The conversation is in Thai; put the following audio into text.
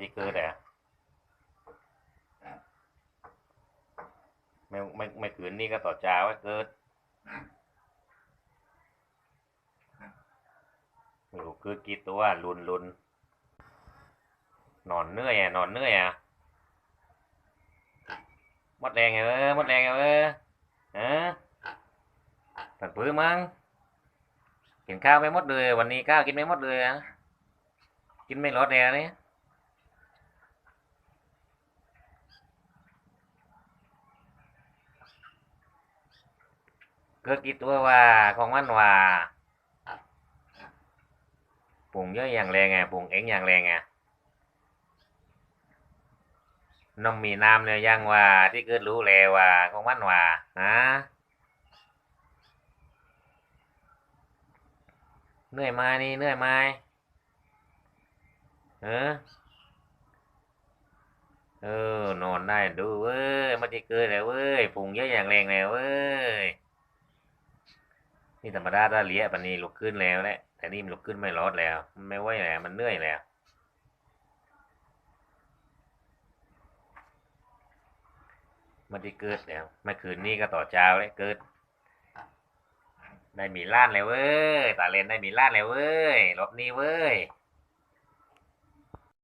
ที่เกิดอะไม่ไม่ไม่คืนนี่ก็ต่อจ้าไว้เกิดไม่รู้เกิดกี่ตัวลุนลุนนอนเหนื่อยอะนอนเหนื่อยอะหมดแรงไงเว้ยหมดแรงไงเว้ยฮะตัดปื้อมั้งกินข้าวไม่หมดเลย วันนี้ข้าวกินไม่หมดเลยอะกินไม่ลดเลยอะนี่ เกิดกี่ตัวว่าของมันว่าปุ่งเยอะอย่างแรงไงปุ่งเอ็งอย่างแรงไงนมมีน้ำเนี่ยยังว่า ที่เกิดรู้แล้วว่าของมันว่าฮะเหนื่อยไหมนี่เหนื่อยไหมเออเออนอนได้ดูเว้ยมันจะเกิดแล้วเว้ยปุ่งเยอะอย่างแรงแล้วเว้ย นี่ธรรมดาถ้าเลี้ยปันนี้ลุกขึ้นแล้วแหละแต่นี่มันลุกขึ้นไม่รอดแล้วมันไม่ไหวแล้วมันเหนื่อยแล้วมันที่เกิดแล้วเมื่อคืนนี้ก็ต่อเช้าเลยเกิด ได้มีล้านแล้วเว้ยตาเลนได้มีล้านแล้วเว้ยรอบนี้เว้ย